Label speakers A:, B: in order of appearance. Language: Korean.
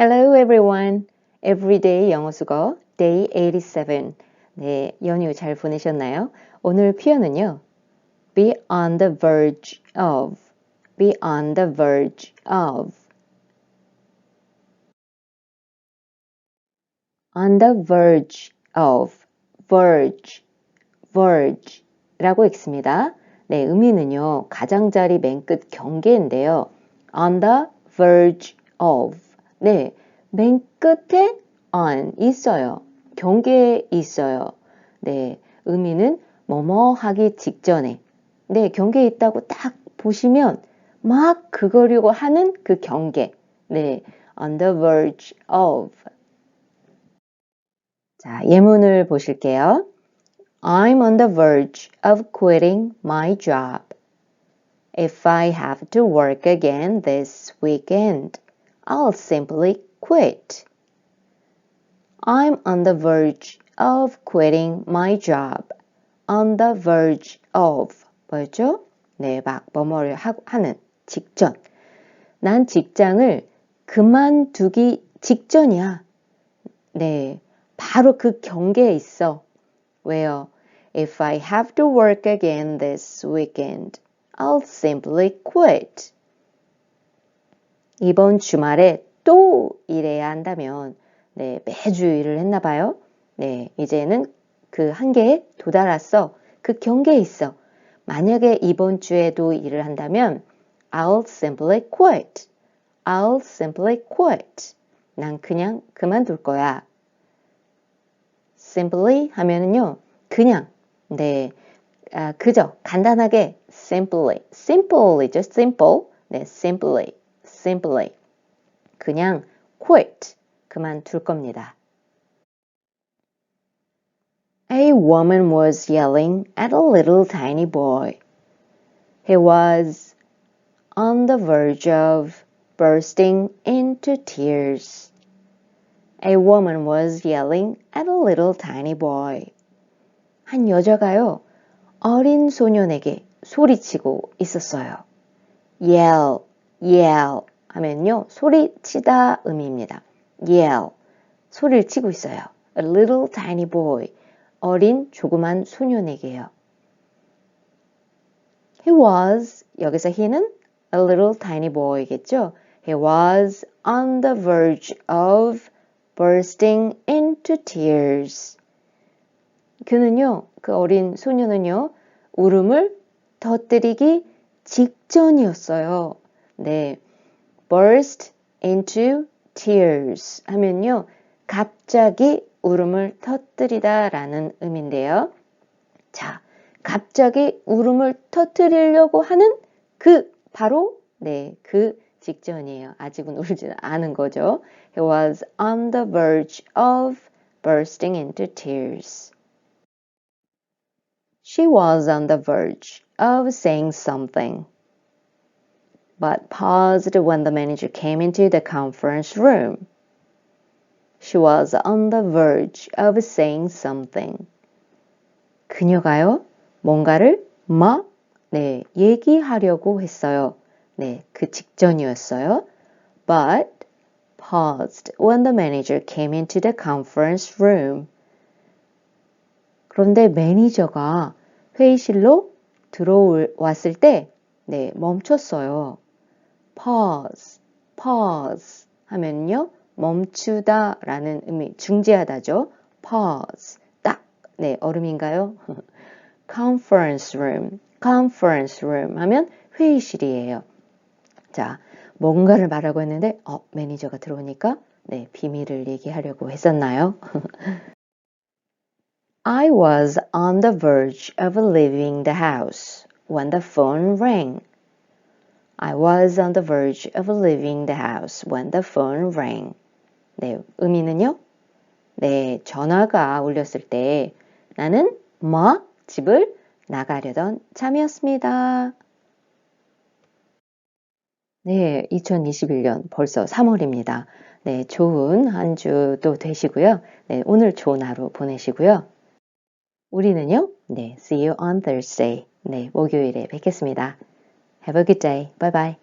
A: Hello everyone. Everyday 영어 수거 Day 87. 네, 연휴 잘 보내셨나요? 오늘 표현은요. Be on the verge of. Be on the verge of. On the verge of. verge. verge. 라고 읽습니다. 네, 의미는요. 가장자리 맨 끝 경계인데요. On the verge of. 네, 맨 끝에 on 있어요. 경계에 있어요. 네, 의미는 뭐뭐 하기 직전에. 네, 경계에 있다고 딱 보시면 막 그거려고 하는 그 경계. 네, on the verge of. 자, 예문을 보실게요. I'm on the verge of quitting my job. If I have to work again this weekend, I'll simply quit. I'm on the verge of quitting my job. On the verge of. 뭐였죠? 네, 막 뭐뭐를 하는 직전. 난 직장을 그만두기 직전이야. 네, 바로 그 경계에 있어. 왜요? If I have to work again this weekend, I'll simply quit. 이번 주말에 또 일해야 한다면, 네, 매주 일을 했나 봐요. 네, 이제는 그 한계에 도달했어. 그 경계에 있어. 만약에 이번 주에도 일을 한다면, I'll simply quit. I'll simply quit. 난 그냥 그만둘 거야. simply 하면은요, 그냥, 네, 아, 그저, 간단하게, simply, simple이죠, simple, 네, simply, simply, 그냥 quit, 그만둘 겁니다. A woman was yelling at a little tiny boy. He was on the verge of bursting into tears. A woman was yelling at a little tiny boy. 한 여자가요, 어린 소년에게 소리치고 있었어요. yell, yell 하면요, 소리치다 의미입니다. yell, 소리를 치고 있어요. A little tiny boy, 어린 조그만 소년에게요. He was, 여기서 he는 a little tiny boy겠죠? He was on the verge of bursting into tears. 그는요, 그 어린 소녀는요, 울음을 터뜨리기 직전이었어요. 네. burst into tears 하면요, 갑자기 울음을 터뜨리다 라는 의미인데요. 자, 갑자기 울음을 터뜨리려고 하는 그, 바로, 네, 그 직전이에요. 아직은 울지 않은 거죠. He was on the verge of bursting into tears. She was on the verge of saying something, but paused when the manager came into the conference room. She was on the verge of saying something. 그녀가요, 뭔가를 막, 네, 얘기하려고 했어요. 네, 그 직전이었어요. But paused when the manager came into the conference room. 그런데 매니저가 회의실로 들어왔을 때, 네, 멈췄어요. Pause, pause 하면요, 멈추다 라는 의미, 중지하다죠. pause, 딱, 네, 얼음인가요? conference room, conference room 하면 회의실이에요. 자, 뭔가를 말하고 했는데 어, 매니저가 들어오니까 네, 비밀을 얘기하려고 했었나요? I was on the verge of leaving the house when the phone rang. I was on the verge of leaving the house when the phone rang. 네, 의미는요? 네, 전화가 울렸을 때 나는 막 집을 나가려던 참이었습니다. 네, 2021년 벌써 3월입니다. 네, 좋은 한 주도 되시고요. 네, 오늘 좋은 하루 보내시고요. 우리는요, 네, see you on Thursday. 네, 목요일에 뵙겠습니다. Have a good day. Bye bye.